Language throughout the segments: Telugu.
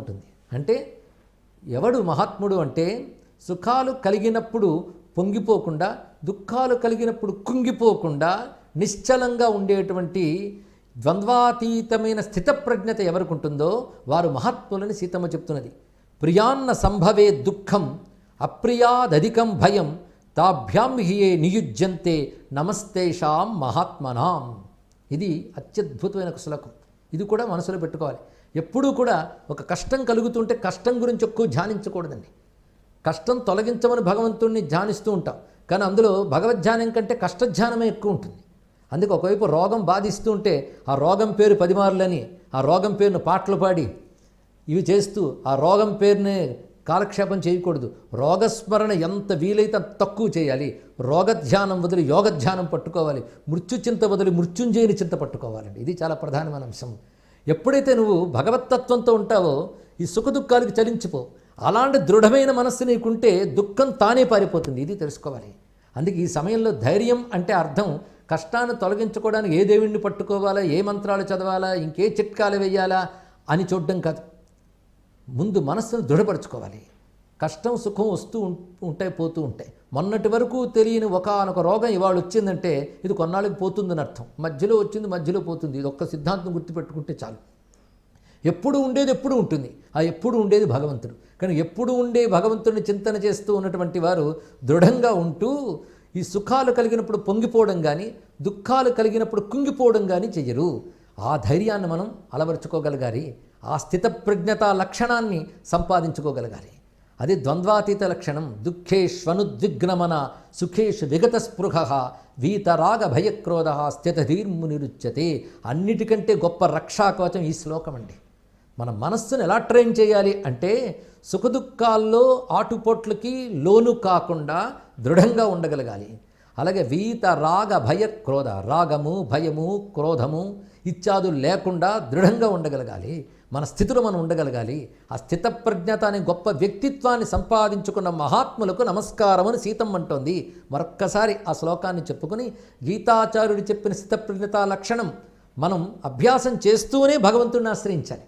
ఉంటుంది. అంటే ఎవడు మహాత్ముడు అంటే సుఖాలు కలిగినప్పుడు పొంగిపోకుండా దుఃఖాలు కలిగినప్పుడు కుంగిపోకుండా నిశ్చలంగా ఉండేటువంటి ద్వంద్వాతీతమైన స్థితప్రజ్ఞత ఎవరికి ఉంటుందో వారు మహాత్ములని సీతమ్మ చెప్తున్నది. ప్రియాన్న సంభవే దుఃఖం అప్రియాదధికం భయం తాభ్యాం హియే నియుజ్యంతే నమస్తేషాం మహాత్మనాం. ఇది అత్యద్భుతమైన శ్లోకం. ఇది కూడా మనసులో పెట్టుకోవాలి. ఎప్పుడూ కూడా ఒక కష్టం కలుగుతుంటే కష్టం గురించి ఎక్కువ ధ్యానించకూడదండి. కష్టం తొలగించమని భగవంతుణ్ణి ధ్యానిస్తూ ఉంటాం. కానీ అందులో భగవద్ధ్యానం కంటే కష్టధ్యానమే ఎక్కువ ఉంటుంది. అందుకే ఒకవైపు రోగం బాధిస్తూ ఉంటే ఆ రోగం పేరు పదిమార్లని ఆ రోగం పేరును పాటలు పాడి ఇవి చేస్తూ ఆ రోగం పేరునే కాలక్షేపం చేయకూడదు. రోగస్మరణ ఎంత వీలైతే తక్కువ చేయాలి. రోగధ్యానం వదిలి యోగధ్యానం పట్టుకోవాలి. మృత్యు చింత వదిలి మృత్యుంజయని చింత పట్టుకోవాలండి. ఇది చాలా ప్రధానమైన అంశం. ఎప్పుడైతే నువ్వు భగవత్తత్వంతో ఉంటావో ఈ సుఖదుఖాలకు చలించిపో అలాంటి దృఢమైన మనస్సు నీకుంటే దుఃఖం తానే పారిపోతుంది. ఇది తెలుసుకోవాలి. అందుకే ఈ సమయంలో ధైర్యం అంటే అర్థం. కష్టాన్ని తొలగించుకోవడానికి ఏ దేవుణ్ణి పట్టుకోవాలా? ఏ మంత్రాలు చదవాలా? ఇంకే చిట్కాలు వేయాలా? అని చూడడం కాదు. ముందు మనస్సును దృఢపరచుకోవాలి. కష్టం సుఖం వస్తూ ఉం- ఉంటాయి పోతూ ఉంటాయి. మొన్నటి వరకు తెలియని ఒకనొక రోగం ఇవాళ వచ్చిందంటే ఇది కొన్నాళ్ళకి పోతుందని అర్థం. మధ్యలో వచ్చింది మధ్యలో పోతుంది. ఇది ఒక్క సిద్ధాంతం గుర్తుపెట్టుకుంటే చాలు. ఎప్పుడు ఉండేది ఎప్పుడు ఉంటుంది. ఆ ఎప్పుడు ఉండేది భగవంతుడు. కానీ ఎప్పుడు ఉండే భగవంతుడిని చింతన చేస్తూ ఉన్నటువంటి వారు దృఢంగా ఉంటూ ఈ సుఖాలు కలిగినప్పుడు పొంగిపోవడం కానీ దుఃఖాలు కలిగినప్పుడు కుంగిపోవడం కానీ చెయ్యరు. ఆ ధైర్యాన్ని మనం అలవరుచుకోగలగాలి. ఆ స్థితప్రజ్ఞత లక్షణాన్ని సంపాదించుకోగలగాలి. అది ద్వంద్వాతీత లక్షణం. దుఃఖేష్వనుద్విగ్నమన సుఖేషు విగత స్పృహ వీతరాగ భయక్రోధ స్థితధీర్మునిరుచ్యతే. అన్నిటికంటే గొప్ప రక్షాకవచం ఈ శ్లోకం అండి. మన మనస్సును ఎలా ట్రైన్ చేయాలి అంటే సుఖదుఖాల్లో ఆటుపోట్లకి లోను కాకుండా దృఢంగా ఉండగలగాలి. అలాగే వీత రాగ భయ క్రోధ రాగము భయము క్రోధము ఇత్యాదులు లేకుండా దృఢంగా ఉండగలగాలి. మన స్థితిలో మనం ఉండగలగాలి. ఆ స్థితప్రజ్ఞత అనే గొప్ప వ్యక్తిత్వాన్ని సంపాదించుకున్న మహాత్ములకు నమస్కారం అని సీతం అంటోంది. మరొక్కసారి ఆ శ్లోకాన్ని చెప్పుకుని గీతాచార్యుడు చెప్పిన స్థితప్రజ్ఞత లక్షణం మనం అభ్యాసం చేస్తూనే భగవంతుడిని ఆశ్రయించాలి.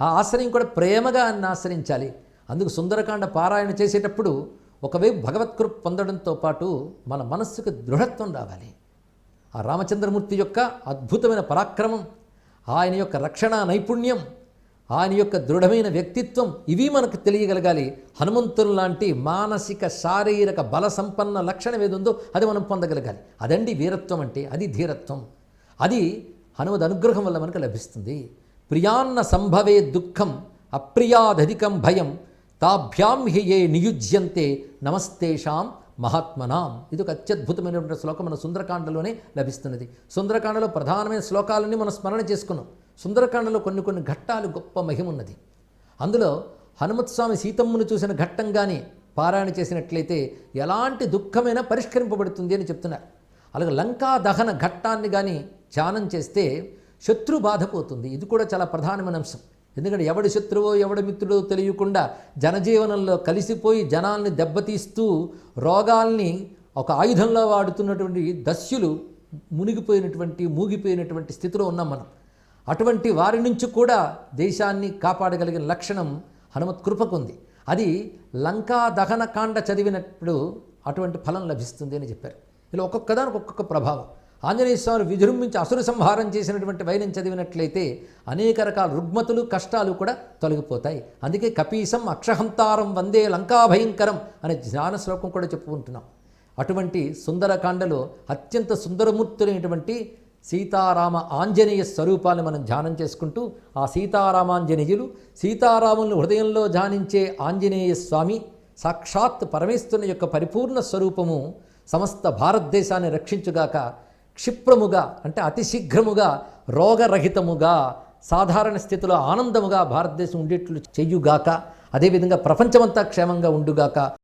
ఆ ఆశ్రయం కూడా ప్రేమగా అన్న ఆశ్రయించాలి. అందుకు సుందరకాండ పారాయణ చేసేటప్పుడు ఒకవైపు భగవత్కృప్ పొందడంతో పాటు మన మనస్సుకు దృఢత్వం రావాలి. ఆ రామచంద్రమూర్తి యొక్క అద్భుతమైన పరాక్రమం ఆయన యొక్క రక్షణ నైపుణ్యం ఆయన యొక్క దృఢమైన వ్యక్తిత్వం ఇవి మనకు తెలియగలగాలి. హనుమంతుని లాంటి మానసిక శారీరక బల సంపన్న లక్షణం ఏది ఉందో అది మనం పొందగలగాలి. అదండి వీరత్వం అంటే అది ధీరత్వం. అది హనుమద్ అనుగ్రహం వల్ల మనకు లభిస్తుంది. ప్రియాన్న సంభవే దుఃఖం అప్రియాదధికం భయం తాభ్యాం హి ఏ నియుజ్యంతే నమస్తేషాం మహాత్మనాం. ఇది ఒక అత్యద్భుతమైనటువంటి శ్లోకం మన సుందరకాండలోనే లభిస్తున్నది. సుందరకాండలో ప్రధానమైన శ్లోకాలన్నీ మనం స్మరణ చేసుకున్నాం. సుందరకాండలో కొన్ని కొన్ని ఘట్టాలు గొప్ప మహిమ ఉన్నది అందులో హనుమత్స్వామి సీతమ్మను చూసిన ఘట్టం కానీ పారాయణ చేసినట్లయితే ఎలాంటి దుఃఖమైనా పరిష్కరింపబడుతుంది అని చెప్తున్నారు. అలాగే లంకా దహన ఘట్టాన్ని కానీ ధ్యానం చేస్తే శత్రు బాధపోతుంది ఇది కూడా చాలా ప్రధానమైన అంశం. ఎందుకంటే ఎవడి శత్రువో ఎవడి మిత్రుడో తెలియకుండా జనజీవనంలో కలిసిపోయి జనాల్ని దెబ్బతీస్తూ రోగాల్ని ఒక ఆయుధంలో వాడుతున్నటువంటి దస్యులు మునిగిపోయినటువంటి మూగిపోయినటువంటి స్థితిలో ఉన్నాం మనం. అటువంటి వారి నుంచి కూడా దేశాన్ని కాపాడగలిగిన లక్షణం హనుమత్ కృపకుంది. అది లంకా దహనకాండ చదివినప్పుడు అటువంటి ఫలం లభిస్తుంది అని చెప్పారు. ఇలా ఒక్కొక్కదానికి ఒక్కొక్క ప్రభావం. ఆంజనేయ స్వామి విజృంభించి అసురు సంహారం చేసినటువంటి వైనం చదివినట్లయితే అనేక రకాల రుగ్మతులు కష్టాలు కూడా తొలగిపోతాయి. అందుకే కపీసం అక్షహంతారం వందే లంకా భయంకరం అనే జ్ఞాన శ్లోకం కూడా చెప్పుకుంటున్నాం. అటువంటి సుందరకాండలో అత్యంత సుందరమూర్తులైనటువంటి సీతారామ ఆంజనేయ స్వరూపాన్ని మనం ధ్యానం చేసుకుంటూ ఆ సీతారామాంజనేయులు సీతారాములను హృదయంలో ధ్యానించే ఆంజనేయ స్వామి సాక్షాత్ పరమేశ్వరుని యొక్క పరిపూర్ణ స్వరూపము సమస్త భారతదేశాన్ని రక్షించుగాక క్షిప్రముగా అంటే అతి శీఘ్రముగా రోగరహితముగా సాధారణ స్థితిలో ఆనందముగా భారతదేశం ఉండేట్లు చెయ్యుగాక అదేవిధంగా ప్రపంచమంతా క్షేమంగా ఉండుగాక